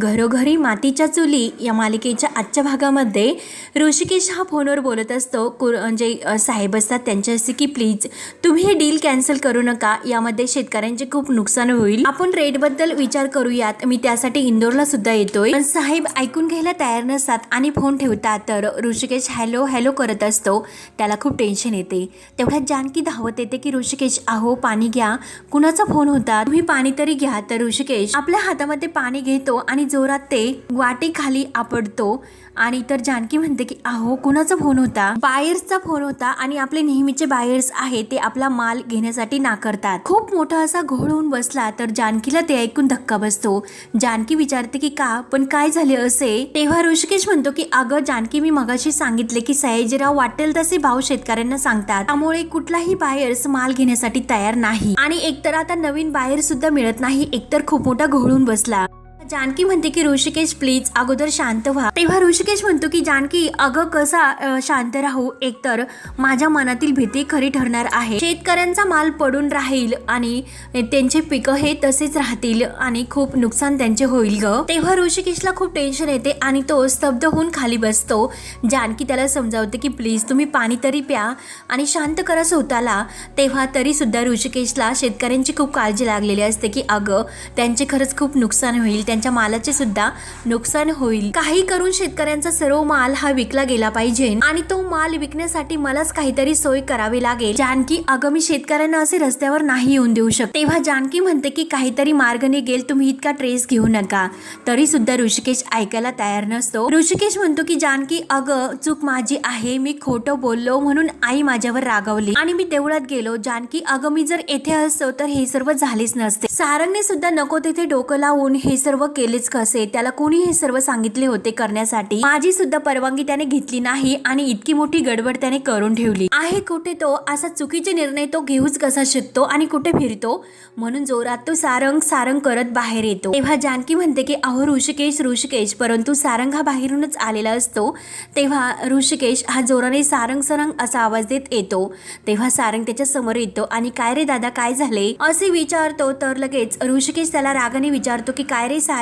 घरोघरी मातीच्या चुली या मालिकेच्या आजच्या भागामध्ये ऋषिकेश हा फोनवर बोलत असतो. कुर जे म्हणजे, साहेब असतात त्यांच्याशी की प्लीज तुम्ही हे डील कॅन्सल करू नका. यामध्ये शेतकऱ्यांचे खूप नुकसान होईल. आपण रेटबद्दल विचार करूयात. मी त्यासाठी इंदोरला सुद्धा येतोय. पण साहेब ऐकून घ्यायला तयार नसतात आणि फोन ठेवतात. तर ऋषिकेश हॅलो हॅलो करत असतो. त्याला खूप टेन्शन येते. तेवढ्यात जानकी धावत येते की ऋषिकेश आहो पाणी घ्या. कुणाचा फोन होता? तुम्ही पाणी तरी घ्या. तर ऋषिकेश आपल्या हातामध्ये पाणी घेतो आणि जोरात ते वाटीखाली आपडतो. आणि तर जानकी म्हणते की अहो कुणाचा फोन होता? बायर्सचा फोन होता आणि आपले नेहमीचे बायर्स आहे ते आपला माल घेण्यासाठी नाकारतात. खूप मोठा असा घोळ होऊन बसला तर जानकीला ते ऐकून धक्का बसतो. जानकी विचारते की का? पण काय झाले असे? तेव्हा ऋषिकेश म्हणतो की अगं जानकी मी मगाशी सांगितले की सयाजीराव वाटेल तसे भाव शेतकऱ्यांना सांगतात. त्यामुळे कुठलाही बायर्स माल घेण्यासाठी तयार नाही. आणि एकतर आता नवीन बायर सुद्धा मिळत नाही. एकतर खूप मोठा घोळून बसला. जानकी म्हणते की ऋषिकेश प्लीज अगोदर शांत व्हा. तेव्हा ऋषिकेश म्हणतो की जानकी अगं कसा शांत राहू? एकतर माझ्या मनातील भीती खरी ठरणार आहे. शेतकऱ्यांचा माल पडून राहील आणि त्यांचे पिकं हे तसेच राहतील आणि खूप नुकसान त्यांचे होईल ग. तेव्हा ऋषिकेशला खूप टेन्शन येते आणि तो स्तब्ध होऊन खाली बसतो. जानकी त्याला समजावते की प्लीज तुम्ही पाणी तरी प्या आणि शांत करा स्वतःला. तेव्हा तरी सुद्धा ऋषिकेशला शेतकऱ्यांची खूप काळजी लागलेली असते की अगं त्यांचे खरंच खूप नुकसान होईल. त्यांच्या मालाचे सुद्धा नुकसान होईल. काही करून शेतकऱ्यांचा सर्व माल हा विकला गेला पाहिजे आणि तो माल विकण्यासाठी मलाच काहीतरी सोय करावी लागेल. जानकी अगं मी शेतकऱ्यांना असे रस्त्यावर नाही येऊन देऊ शकते. तेव्हा जानकी म्हणते की काहीतरी मार्ग निघेल तुम्ही इतका ट्रेस घेऊ नका. तरी सुद्धा ऋषिकेश ऐकायला तयार नसतो. ऋषिकेश म्हणतो की जानकी अगं चूक माझी आहे. मी खोटं बोललो म्हणून आई माझ्यावर रागावली आणि मी देवळात गेलो. जानकी अगं मी जर येथे असतो तर हे सर्व झालेच नसते. सारंगने सुद्धा नको तिथे डोकं लावून हे सर्व केलेच कसे? त्याला कोणी हे सर्व सांगितले होते करण्यासाठी? माझी सुद्धा परवानगी त्याने घेतली नाही आणि इतकी मोठी गडबड त्याने करून ठेवली. आहे कुठे तो? असा चुकीचे निर्णय तो घेऊच कसा शकतो आणि कुठे फिरतो? म्हणून जोरात तो सारंग सारंग करत बाहेर येतो. तेव्हा जानकी म्हणते की अहो ऋषिकेश ऋषिकेश. परंतु सारंग हा बाहेरूनच आलेला असतो. तेव्हा ऋषिकेश हा जोराने सारंग सरंग असा आवाज देत येतो. तेव्हा सारंग त्याच्यासमोर येतो आणि काय रे दादा काय झाले? असे विचारतो. तर लगेच ऋषिकेश त्याला रागाने विचारतो की काय रे सारंग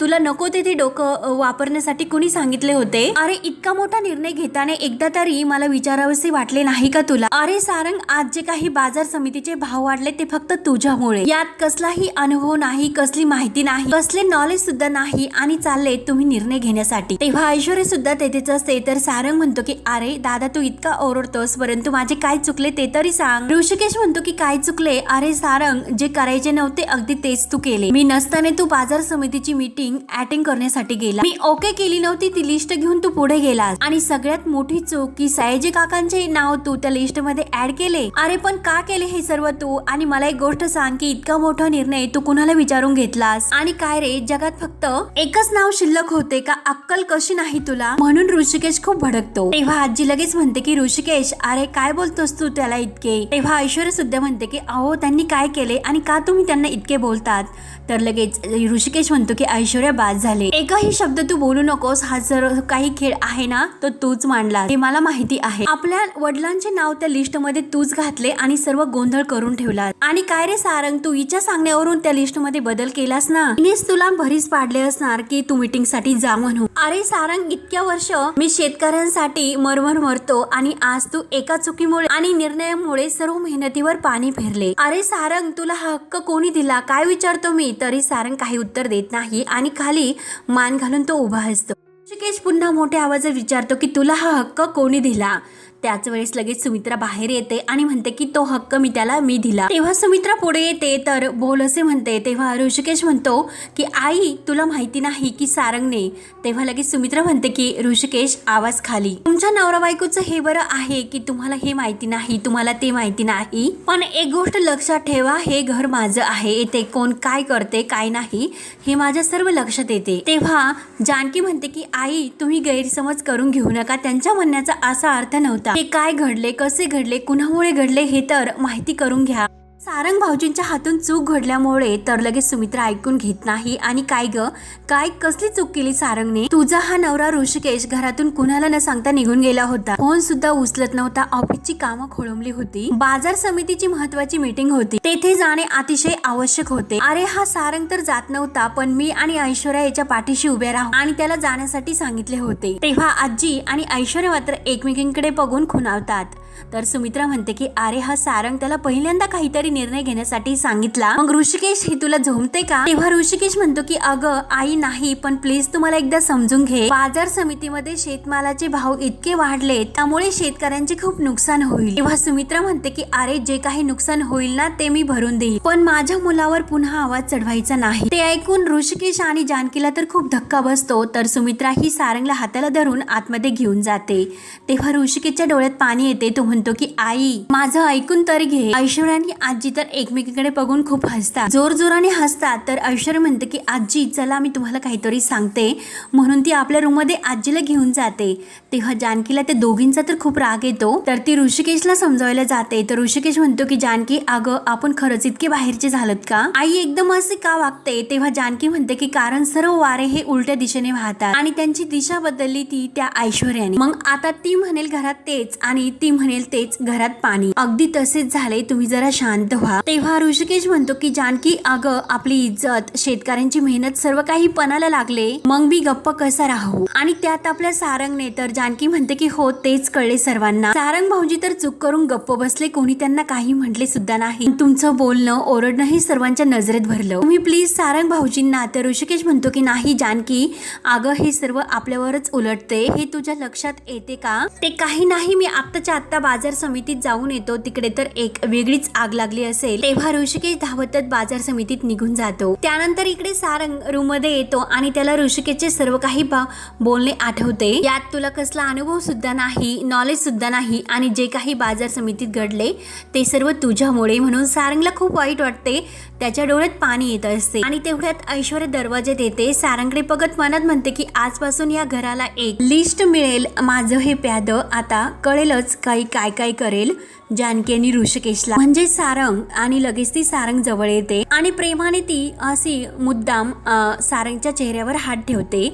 तुला नको तेथे डोकं वापरण्यासाठी कुणी सांगितले होते? अरे इतका मोठा निर्णय घेताना एकदा तरी मला विचारावेसे वाटले नाही का तुला? अरे सारंग आज जे काही बाजार समितीचे भाव वाढले ते फक्त तुझ्यामुळे. यात कसलाही अनुभव नाही कसली माहिती नाही कसले नॉलेज सुद्धा नाही आणि चालले तुम्ही निर्णय घेण्यासाठी. तेव्हा ऐश्वर्य सुद्धा तेथेच असते. तर सारंग म्हणतो की अरे दादा तू इतका ओरडतोस परंतु माझे काय चुकले ते तरी सांग. ऋषिकेश म्हणतो की काय चुकले? अरे सारंग जे करायचे नव्हते अगदी तेच तू केले. मी नसताना तू बाजार समितीची मीटिंग अटेंड करण्यासाठी गेला. मी ओके केली नव्हती ती लिस्ट घेऊन तू पुढे गेलास. आणि सगळ्यात मोठी चूक की सयाजी काकांचे नाव तू त्या लिस्टमध्ये ऍड केले. अरे पण का केले हे सर्व तू? आणि मला एक गोष्ट सांग की इतका मोठा निर्णय तू कुणाला विचारून घेतलास? आणि काय रे जगात फक्त एकच नाव शिल्लक होते का? अक्कल कशी नाही तुला? म्हणून ऋषिकेश खूप भडकतो. तेव्हा आजी लगेच म्हणते की ऋषिकेश अरे काय बोलतोस तू त्याला इतके? तेव्हा ऐश्वर्य सुद्धा म्हणते की अहो त्यांनी काय केले आणि का तुम्ही त्यांना इतके बोलतात? तर लगेच ऋषिकेश म्हणतो की ऐश्वर्या बाद झाले. एकही शब्द तू बोलू नकोस हा जर काही खेळ आहे ना तो तूच मांडला हे मला माहिती आहे. आपल्या वडिलांचे नाव त्या लिस्टमध्ये तूच घातले आणि सर्व गोंधळ करून ठेवला आणि काय रे सारंग तू हिच्या सांगण्यावरून त्या लिस्टमध्ये बदल केलास ना? तिनेच तुला भरीच पाडले असणार की तू मीटिंगसाठी जा म्हणून. अरे सारंग इतक्या वर्ष मी शेतकऱ्यांसाठी मरमर मरतो आणि आज तू एका चुकीमुळे आणि निर्णयामुळे सर्व मेहनतीवर पाणी फिरले अरे सारंग तुला हक्क कोणी दिला? काय विचारतो मी? तरी सारंग काही उत्तर देत नाही आणि खाली मान घालून तो उभा असतो. ऋषिकेश पुन्हा मोठ्या आवाजात विचारतो की तुला हा हक्क कोणी दिला? त्याच वेळेस लगेच सुमित्रा बाहेर येते आणि म्हणते की तो हक्क मी त्याला मी दिला. तेव्हा सुमित्रा पुढे येते तर बोल असे म्हणते. तेव्हा ऋषिकेश म्हणतो की आई तुला माहिती नाही की सारंगने तेव्हा लगेच सुमित्रा म्हणते की ऋषिकेश आवाज खाली. तुमच्या नवरा बायकोचं हे बरं आहे की तुम्हाला हे माहिती नाही तुम्हाला ते माहिती नाही. पण एक गोष्ट लक्षात ठेवा हे घर माझं आहे. येथे कोण काय करते काय नाही हे माझ्या सर्व लक्षात येते. तेव्हा जानकी म्हणते की आई तुम्ही गैरसमज करून घेऊ नका. त्यांच्या म्हणण्याचा असा अर्थ नव्हता. हे काय घडले कसे घडले कुणामुळे घडले हे तर माहिती करून घ्या. सारंग भाऊजींच्या हातून चूक घडल्यामुळे तर लगेच सुमित्रा ऐकून घेत नाही. आणि काय ग? काय? कसली चूक केली सारंगने? तुझा हा नवरा ऋषिकेश घरातून कुणाला न सांगता निघून गेला होता. फोन सुद्धा उचलत नव्हता. ऑफिसची कामं खोळंबली होती. बाजार समितीची महत्वाची मीटिंग होती. तेथे जाणे अतिशय आवश्यक होते. अरे हा सारंग तर जात नव्हता पण मी आणि ऐश्वर्या याच्या पाठीशी उभे राहू आणि त्याला जाण्यासाठी सांगितले होते. तेव्हा आजी आणि ऐश्वर्या मात्र एकमेकींकडे बघून खुणावतात. तर सुमित्रा म्हणते की अरे हा सारंग त्याला पहिल्यांदा काहीतरी निर्णय घेण्यासाठी सांगितला. मग ऋषिकेश हे तुला झोमते का? तेव्हा ऋषिकेश म्हणतो की अगं आई नाही पण प्लीज तुम्हाला एकदा समजून घे. बाजार समितीमध्ये शेतमालाचे भाव इतके वाढले त्यामुळे शेतकऱ्यांचे खूप नुकसान होईल. तेव्हा सुमित्रा म्हणते की अरे जे काही नुकसान होईल ना ते मी भरून देईल. पण माझ्या मुलावर पुन्हा आवाज चढवायचा नाही. ते ऐकून ऋषिकेश आणि जानकीला तर खूप धक्का बसतो. तर सुमित्रा ही सारंगला हाताला धरून आतमध्ये घेऊन जाते. तेव्हा ऋषिकेशच्या डोळ्यात पाणी येते. तो म्हणतो की आई माझं ऐकून तरी घे. ऐश्वर्या आणि आजी तर एकमेकीकडे बघून खूप हसतात. जोर जोराने हसतात तर ऐश्वर्या म्हणते की आजी चला मी तुम्हाला काहीतरी सांगते. म्हणून ती आपल्या रूममध्ये आजीला घेऊन जाते. तेव्हा जानकीला त्या दोघींचा तर खूप राग येतो. तर ती ऋषिकेशला समजावायला जाते. तर ऋषिकेश म्हणतो की जानकी अगं आपण खरंच इतके बाहेरचे झालत का? आई एकदम असे का वागते? तेव्हा जानकी म्हणते की कारण सर्व वारे हे उलट्या दिशेने वाहतात आणि त्यांची दिशा बदलली ती त्या ऐश्वर्याने. मग आता ती म्हणेल घरात तेच आणि ती म्हणेल तेच घरात पाणी. अगदी तसेच झाले तुम्ही जरा शांत व्हा. तेव्हा ऋषिकेश म्हणतो की जानकी अगं आपली इज्जत शेतकऱ्यांची मेहनत सर्व काही पणाला लागले. मग मी गप्प कसा राहू? आणि त्यात आपल्या सारंगने तर जानकी म्हणते की हो तेच कळले सर्वांना. सारंग भाऊजी तर चूक करून गप्प बसले कोणी त्यांना काही म्हटले सुद्धा नाही. तुमचं बोलणं ओरडणं हे सर्वांच्या नजरेत भरलं. तुम्ही प्लीज सारंग भाऊजींना तर ऋषिकेश म्हणतो की नाही जानकी अगं हे सर्व आपल्यावरच उलटते. हे तुझ्या लक्षात येते का? ते काही नाही मी आत्ताच्या आत्ता बाजार समितीत जाऊन येतो तिकडे तर एक वेगळीच आग लागली असेल. तेव्हा ऋषिकेश धावतच बाजार समितीत निघून जातो. त्यानंतर इकडे सारंग रूममध्ये येतो आणि त्याला ऋषिकेशचे सर्व काही बोलणे आठवते. यात तुला कसला अनुभव सुद्धा नाही नॉलेज सुद्धा नाही आणि जे काही बाजार समितीत घडले ते सर्व तुझ्यामुळे म्हणून सारंगला खूप वाईट वाटते. त्याच्या डोळ्यात पाणी येत असते. आणि तेवढ्यात ऐश्वर्या दरवाजे येते. सारंगडे बघत मनात म्हणते की आजपासून या घराला एक लिस्ट मिळेल. माझं हे प्याद आता कळेलच काही काय काय करेल. जानकी आणि ऋषिकेशला. म्हणजे सारंग आणि लगेच ती सारंग जवळ येते आणि प्रेमाने ती अशी मुद्दाम सारंगच्या चेहऱ्यावर हात ठेवते.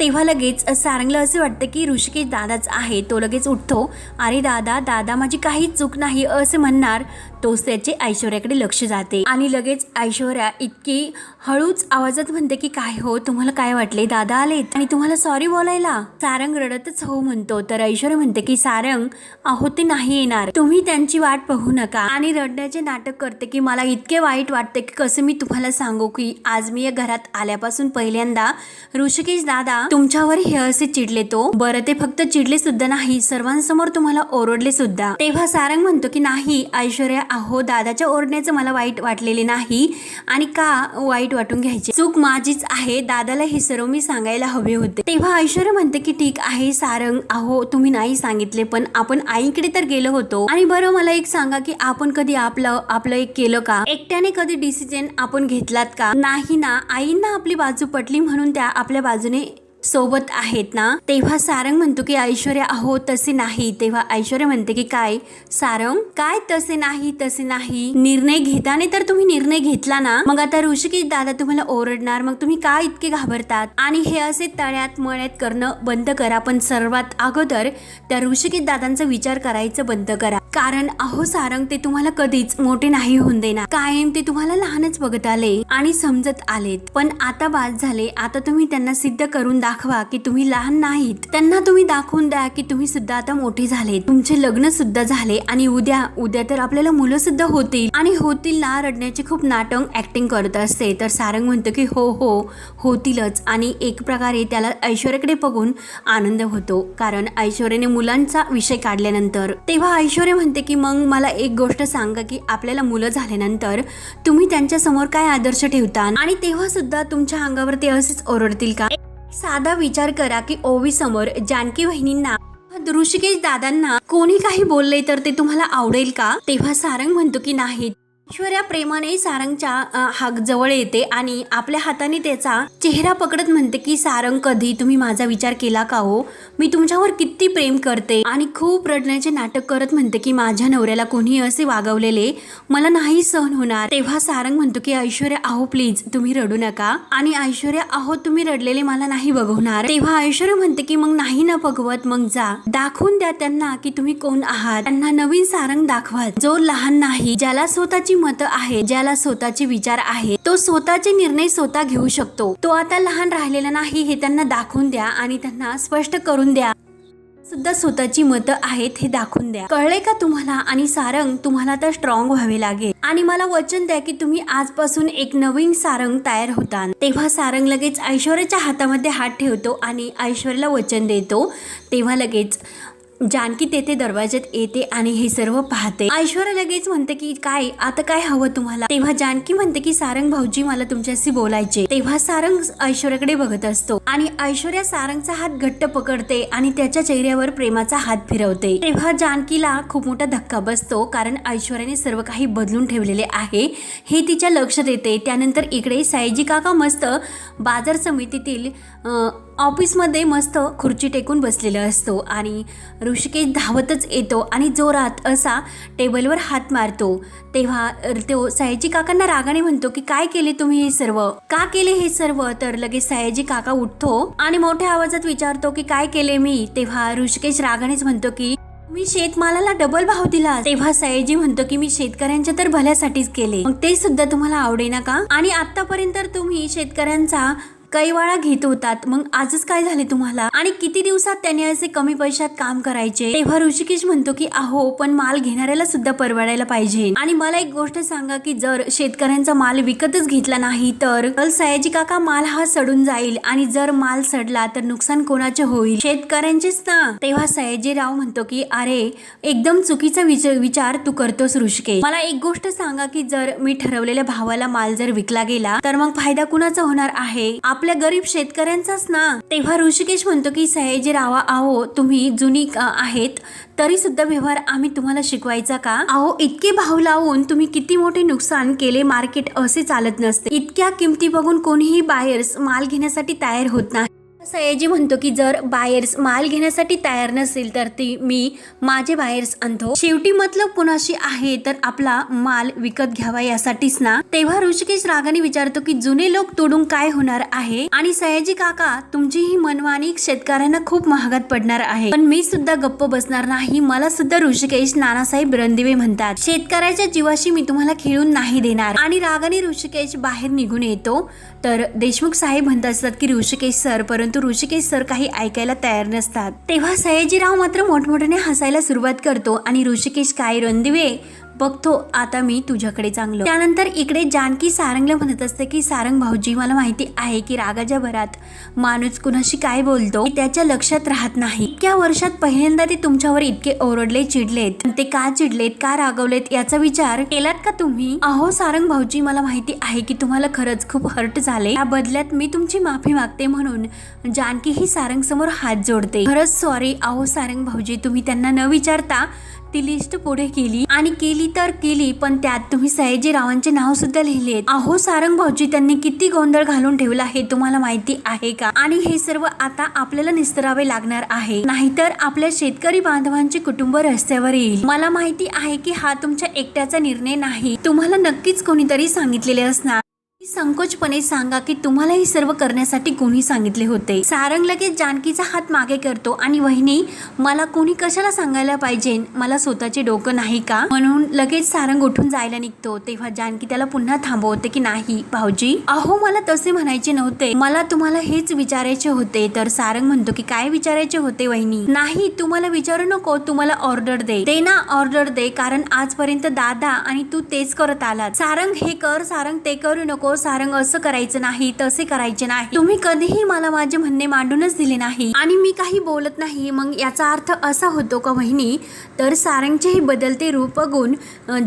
तेव्हा लगेच सारंगला असे वाटतं की ऋषिकेश दादाच आहे. तो लगेच उठतो. अरे दादा दादा माझी काहीच चूक नाही असे म्हणणार. तोच त्याचे ऐश्वर्याकडे लक्ष जाते. आणि लगेच ऐश्वर्या इतकी हळूच आवाजात म्हणते की काय हो तुम्हाला काय वाटले दादा आलेत आणि तुम्हाला सॉरी बोलायला. सारंग रडतच हो म्हणतो. तर ऐश्वर्या म्हणते की सारंग अहो ते नाही येणार. तुम्ही त्यांची वाट पाहू नका. आणि रडण्याचे नाटक करते की मला इतके वाईट वाटते की कसं मी तुम्हाला सांगू की आज मी या घरात आल्यापासून पहिल्यांदा ऋषिकेश दादा तुमच्यावर हे असे चिडले तो. बरं ते फक्त चिडले सुद्धा नाही सर्वांसमोर तुम्हाला ओरडले सुद्धा. तेव्हा सारंग म्हणतो की नाही ऐश्वर्या अहो दादाच्या ओरडण्याचं मला वाईट वाटलेले नाही आणि का वाईट वाटून घ्यायचे? चूक माझीच आहे दादाला हे सर्व मी सांगायला हवे होते. तेव्हा ऐश्वर्या म्हणते की ठीक आहे सारंग अहो तुम्ही नाही सांगितले पण आपण आईकडे तर गेलो होतो. आणि बरं मला एक सांगा की आपण कधी आपलं आपलं एक केलं का? एकट्याने कधी डिसिजन आपण घेतलात का? नाही ना आईंना आपली बाजू पटली म्हणून त्या आपल्या बाजूने सोबत आहेत ना? तेव्हा सारंग म्हणतो की ऐश्वर्या अहो तसे नाही. तेव्हा ऐश्वर्या म्हणते की काय? सारंग काय तसे नाही तसे नाही? निर्णय घेताना तर तुम्ही निर्णय घेतला ना? मग आता ऋषिकेश दादा तुम्हाला ओरडणार मग तुम्ही का इतके घाबरतात? आणि हे असे तळ्यात मळ्यात करणं बंद करा पण सर्वात अगोदर त्या ऋषिकेश दादांचा विचार करायचं बंद करा. कारण अहो सारंग ते तुम्हाला कधीच मोठे नाही होऊन देणार. कायम ते तुम्हाला लहानच बघत आले आणि समजत आलेत. पण आता बाद झाले. आता तुम्ही त्यांना सिद्ध करून दाखवा की तुम्ही लहान नाहीत. त्यांना तुम्ही दाखवून द्या की तुम्ही सुद्धा आता मोठे झाले तुमचे लग्न सुद्धा झाले आणि उद्या उद्या तर आपल्याला मुलं सुद्धा होतील. आणि होतील ना रडण्याचे खूप नाटक ऍक्टिंग करत असते. तर सारंग म्हणतो की हो हो होतीलच. आणि एक प्रकारे त्याला ऐश्वर्याकडे बघून आनंद होतो. कारण ऐश्वर्याने मुलांचा विषय काढल्यानंतर तेव्हा ऐश्वर्या म्हणते की मग मला एक गोष्ट सांगा की आपल्याला मुलं झाल्यानंतर तुम्ही त्यांच्यासमोर काय आदर्श ठेवता? आणि तेव्हा सुद्धा तुमच्या अंगावर ते असेच ओरडतील का? साधा विचार करा की ओवी समोर जानकी वहिनींना ऋषिकेश दादांना कोणी काही बोलले तर ते तुम्हाला आवडेल का? तेव्हा सारंग म्हणतो की नाही ऐश्वर्या प्रेमाने सारंगच्या हाक जवळ येते आणि आपल्या हाताने त्याचा चेहरा पकडत म्हणते की सारंग कधी? तुम्ही माझा विचार केला का हो? मी तुमच्यावर किती प्रेम करते. आणि खूप रडण्याचे नाटक करत म्हणते की माझ्या नवऱ्याला कोणी असे वागवलेले मला नाही सहन होणार. तेव्हा सारंग म्हणतो की ऐश्वर्या अहो प्लीज तुम्ही रडू नका. आणि ऐश्वर्या अहो तुम्ही रडलेले मला नाही बघवणार. तेव्हा ऐश्वर्या म्हणते की मग नाही ना बघवत मग जा. दाखवून द्या त्यांना की तुम्ही कोण आहात? त्यांना नवीन सारंग दाखवा जो लहान नाही ज्याला स्वतःची मतं आहे ज्याला स्वतःचे विचार आहे तो स्वतःचे निर्णय स्वतः घेऊ शकतो. तो आता लहान राहिलेला नाही हे त्यांना दाखवून द्या आणि त्यांना स्पष्ट करून द्या. सुद्धा स्वतःची मतं आहेत हे दाखवून द्या. कळले का तुम्हाला? आणि सारंग तुम्हाला तर स्ट्रॉंग व्हावे लागेल. आणि मला वचन द्या की तुम्ही आजपासून एक नवीन सारंग तयार होता तेव्हा सारंग लगेच ऐश्वर्याच्या हातामध्ये हात ठेवतो आणि ऐश्वर्याला वचन देतो. तेव्हा लगेच जानकी तेथे दरवाज्यात येते आणि हे सर्व पाहते. ऐश्वर्या लगेच म्हणते की काय आता काय हवं तुम्हाला? तेव्हा जानकी म्हणते की सारंग भाऊजी मला तुमच्याशी बोलायचे. तेव्हा सारंग ऐश्वर्याकडे बघत असतो आणि ऐश्वर्या सारंगचा हात घट्ट पकडते आणि त्याच्या चेहऱ्यावर प्रेमाचा हात फिरवते. तेव्हा जानकीला खूप मोठा धक्का बसतो कारण ऐश्वर्याने सर्व काही बदलून ठेवलेले आहे. हे तिच्या लक्षात येते. त्यानंतर इकडे सायजी काका मस्त बाजार समितीतील ऑफिसमध्ये मस्त खुर्ची टेकून बसलेला असतो आणि ऋषिकेश धावतच येतो आणि जोरात असा टेबलवर हात मारतो. तेव्हा तो सयाजी काकांना रागाने म्हणतो की काय केले तुम्ही हे सर्व? का केले हे सर्व? तर लगेच सयाजी काका उठतो आणि मोठ्या आवाजात विचारतो की काय केले मी? तेव्हा ऋषिकेश रागानेच म्हणतो की मी शेतमालाला डबल भाव दिला. तेव्हा सयाजी म्हणतो की मी शेतकऱ्यांच्या तर भल्यासाठीच केले. मग ते सुद्धा तुम्हाला आवडेना का? आणि आतापर्यंत तुम्ही शेतकऱ्यांचा कैवाळा घेत होतात. मग आजच काय झाले तुम्हाला? आणि किती दिवसात त्याने असे कमी पैशात काम करायचे? तेव्हा ऋषिकेश म्हणतो की अहो पण माल घेणाऱ्याला सुद्धा परवडायला पाहिजे. आणि मला एक गोष्ट सांगा की जर शेतकऱ्यांचा माल विकतच घेतला नाही तर? सयाजी काका माल हा सडून जाईल. आणि जर माल सडला तर नुकसान कोणाचे होईल? शेतकऱ्यांचेच ना. तेव्हा सयाजीराव म्हणतो की अरे एकदम चुकीचा विचार विचार तू करतोस ऋषिकेश. मला एक गोष्ट सांगा की जर मी ठरवलेल्या भावाला माल जर विकला गेला तर मग फायदा कुणाचा होणार आहे? आपल्या गरीब शेतकऱ्यांचाच ना. तेव्हा ऋषिकेश म्हणतो की सयाजीरावा आहो तुम्ही जुनी आहेत तरी सुद्धा व्यवहार आम्ही तुम्हाला शिकवायचा का? अहो इतके भाव लावून तुम्ही किती मोठे नुकसान केले मार्केट असे चालत नसते. इतक्या किमती बघून कोणीही बायर्स माल घेण्यासाठी तयार होत नाही. सयाजी म्हणतो की जर बायर्स माल घेण्यासाठी तयार नसेल तर ती मी माझे बायर्स आणतो. शेवटी मतलब कुणाशी आहे तर आपला माल विकत घ्यावा यासाठीच ना? तेव्हा ऋषिकेश रागाने विचारतो की जुने लोक तोडून काय होणार आहे? आणि सयाजी काका तुमची ही मनवाणी शेतकऱ्यांना खूप महागात पडणार आहे. पण मी सुद्धा गप्प बसणार नाही मला सुद्धा ऋषिकेश नानासाहेब रणदिवे म्हणतात. शेतकऱ्याच्या जीवाशी मी तुम्हाला खेळून नाही देणार. आणि रागाने ऋषिकेश बाहेर निघून येतो. तर देशमुख साहेब म्हणत असतात की ऋषिकेश सर परंतु ऋषिकेश सर काही ऐकायला तयार नसतात. तेव्हा सयाजीराव मात्र मोठमोठ्याने हसायला सुरुवात करतो आणि ऋषिकेश काय रणदिवे? बघतो आता मी तुझ्याकडे चांगलं. त्यानंतर इकडे जानकी सारंगला म्हणत असते की सारंग भाऊजी मला माहिती आहे की रागाच्या भरात माणूस कुणाशी काय बोलतो? त्याच्या लक्षात राहत नाही. इतक्या वर्षात पहिल्यांदा ते तुमच्यावर इतके ओरडले चिडलेत. ते का चिडलेत का रागवलेत याचा विचार केलात का तुम्ही? अहो सारंग भाऊजी मला माहिती आहे की तुम्हाला खरंच खूप हर्ट झाले. या बदल्यात मी तुमची माफी मागते म्हणून जानकी ही सारंग समोर हात जोडते. खरंच सॉरी अहो सारंग भाऊजी तुम्ही त्यांना न विचारता ती लिस्ट पुढे केली. आणि केली तर केली पण त्यात तुम्ही सयाजीरावांचे नाव सुद्धा लिहिले अहो सारंग भाऊजी त्यांनी किती गोंधळ घालून ठेवला हे तुम्हाला माहिती आहे का? आणि हे सर्व आता आपल्याला निस्तरावे लागणार आहे. नाहीतर आपल्या शेतकरी बांधवांचे कुटुंब रस्त्यावर येईल. मला माहिती आहे की हा तुमच्या एकट्याचा निर्णय नाही. तुम्हाला नक्कीच कोणीतरी सांगितलेले असणार. संकोचपणे सांगा की तुम्हाला हे सर्व करण्यासाठी कोणी सांगितले होते? सारंग लगेच जानकीचा हात मागे करतो आणि वहिनी मला कोणी कशाला सांगायला पाहिजे? मला स्वतःचे डोकं नाही का? म्हणून लगेच सारंग उठून जायला निघतो. तेव्हा जानकी त्याला पुन्हा थांबवते की नाही भाऊजी अहो मला तसे म्हणायचे नव्हते. मला तुम्हाला हेच विचारायचे होते. तर सारंग म्हणतो की काय विचारायचे होते वहिनी? नाही तुम्हाला विचारू नको. तुम्हाला ऑर्डर दे. ते ना ऑर्डर दे. कारण आजपर्यंत दादा आणि तू तेच करत आलात. सारंग हे कर. सारंग ते करू नको. सारंग असं करायचं नाही तसे करायचे नाही. तुम्ही कधीही मला माझे म्हणणे मांडूनच दिले नाही. आणि मी काही बोलत नाही. मग याचा अर्थ असा होतो का वहिनी? तर सारंगचे हे बदलते रूप बघून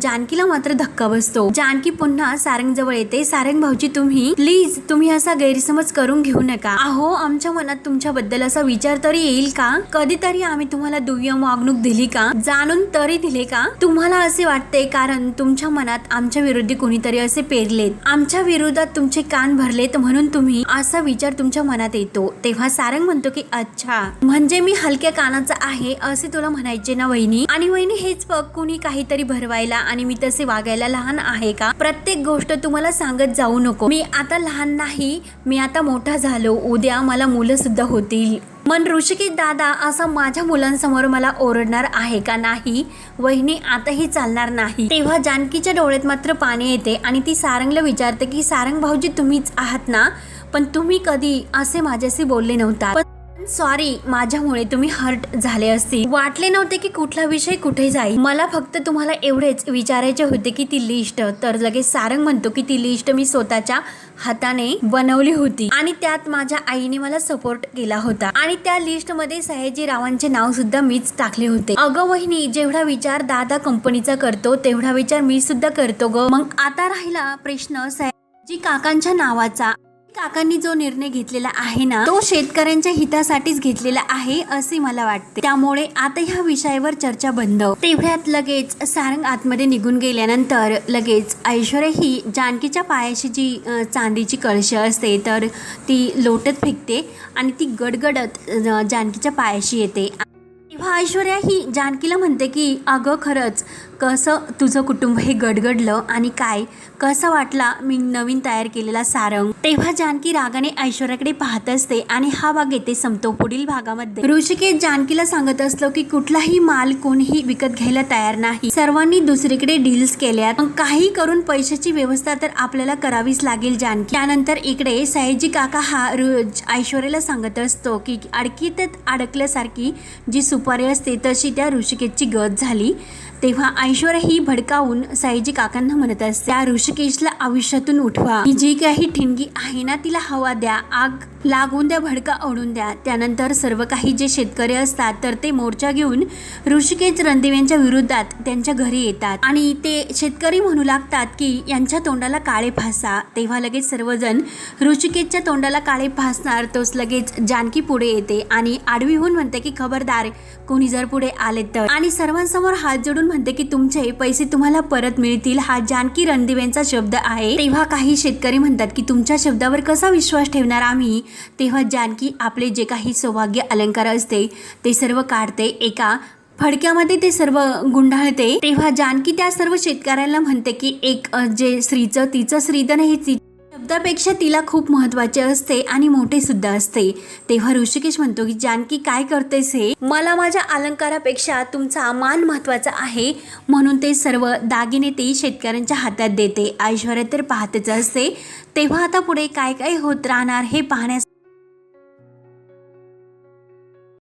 जानकीला मात्र धक्का बसतो. जानकी पुन्हा सारंग जवळ येते. सारंग भाऊजी तुम्ही? प्लीज तुम्ही असा गैरसमज करून घेऊ नका. अहो आमच्या मनात तुमच्याबद्दल असा विचार तरी येईल का? कधीतरी आम्ही तुम्हाला दुय्यम वागणूक दिली का? जाणून तरी दिले का? तुम्हाला असे वाटते कारण तुमच्या मनात आमच्या विरोधी कोणीतरी असे पेरलेत. आमच्या विरोधात तुमचे कान भरलेत म्हणून तुम्ही असा विचार तुमच्या मनात येतो. तेव्हा सारंग म्हणतो की अच्छा म्हणजे मी हलक्या कानाचा आहे असे तुला म्हणायचे ना वहिनी? आणि वहिनी हेच बघ कुणी काहीतरी भरवायला आणि मी तसे वागायला लहान आहे का? प्रत्येक गोष्ट तुम्हाला सांगत जाऊ नको. मी आता लहान नाही मी आता मोठा झालो. उद्या मला मुलं सुद्धा होतील. मन ऋषिकेत दादा असा माझ्या मुलांसमोर मला ओरडणार आहे का नाही? वहिनी आताही चालणार नाही. तेव्हा जानकीच्या डोळ्यात मात्र पाणी येते आणि ती सारंगला विचारते की सारंग भाऊजी तुम्हीच आहात ना? पण तुम्ही कधी असे माझ्याशी बोलले नव्हता. पण सॉरी माझ्यामुळे तुम्ही हर्ट झाले असतील. वाटले नव्हते की कुठला विषय कुठे जाईल. मला फक्त तुम्हाला एवढेच विचारायचे होते की ती लिस्ट तर लगेच सारंग म्हणतो की ती लिस्ट मी स्वतःच्या हाताने बनवली होती. आणि त्यात माझ्या आईने मला सपोर्ट केला होता. आणि त्या लिस्टमध्ये सयाजी रावांचे नाव सुद्धा मीच टाकले होते. अगं वहिनी जेवढा विचार दादा कंपनीचा करतो तेवढा विचार मी सुद्धा करतो ग. मग आता राहिला प्रश्न सयाजी काकांच्या नावाचा. काकांनी जो निर्णय घेतलेला आहे ना तो शेतकऱ्यांच्या हितासाठीच घेतलेला आहे असे मला वाटते. त्यामुळे आता ह्या विषयावर चर्चा बंद. तेवढ्यात लगेच सारंग आतमध्ये निघून गेल्यानंतर लगेच ऐश्वर्या ही जानकीच्या पायाशी जी चांदीची कळशी असते तर ती लोटत फेकते आणि ती गडगडत जानकीच्या पायाशी येते. तेव्हा ऐश्वर्या ही जानकीला म्हणते की अगं खरंच कसं तुझं कुटुंब हे गडगडलं आणि काय? कसं वाटला मी नवीन तयार केलेला सारंग? तेव्हा जानकी रागाने ऐश्वर्याकडे पाहत असते आणि हा भाग येथे संपतो पुढील भागामध्ये. ऋषिकेश जानकीला सांगत असलो की कुठलाही माल कोणीही विकत घ्यायला तयार नाही. सर्वांनी दुसरीकडे डील्स केल्या. मग काही करून पैशाची व्यवस्था तर आपल्याला करावीच लागेल जानकी. त्यानंतर इकडे सयाजी काका हा ऋ- ऐश्वर्याला सांगत असतो की अडकीतच अडकल्यासारखी जी सुपारी असते तशी त्या ऋषिकेशची गत झाली. तेव्हा ऐश्वर्या ही भडकावून साईजी काकांना म्हणत असते त्या ऋषिकेशला आयुष्यातून उठवा. ही जी काही ठिणगी आहे ना तिला हवा द्या. आग लागून द्या भडका ओढून द्या. त्यानंतर सर्व काही जे शेतकरी असतात तर ते मोर्चा घेऊन ऋषिकेश रणदेव यांच्या विरोधात त्यांच्या घरी येतात. आणि ते शेतकरी म्हणू लागतात की यांच्या तोंडाला काळे फासा. तेव्हा लगेच सर्वजण ऋषिकेशच्या तोंडाला काळे फासणार तोच लगेच जानकी पुढे येते आणि आडवी होऊन म्हणते की खबरदार कोणी जर पुढे आले तर. आणि सर्वांसमोर हात जोडून म्हणते की तुमचे पैसे तुम्हाला परत मिळतील. हा जानकी रणदिवेंचा शब्द आहे. तेव्हा काही शेतकरी म्हणतात की तुमच्या शब्दावर कसा विश्वास ठेवणार आम्ही? तेव्हा जानकी आपले जे काही सौभाग्य अलंकार असते ते सर्व काढते. एका फडक्यामध्ये ते सर्व गुंडाळते. तेव्हा जानकी त्या सर्व शेतकऱ्याला म्हणते की एक जे स्त्रीचं तिचं श्रीधन हे ती शब्दापेक्षा तिला खूप महत्त्वाचे असते आणि मोठे सुद्धा असते. तेव्हा ऋषिकेश म्हणतो की जानकी काय करतेस हे? मला माझ्या अलंकारापेक्षा तुमचा मान महत्त्वाचा आहे म्हणून ते सर्व दागिने ते शेतकऱ्यांच्या हातात देते. ऐश्वर्या तर पाहतेच असते. तेव्हा आता पुढे काय काय होत राहणार हे पाहण्यास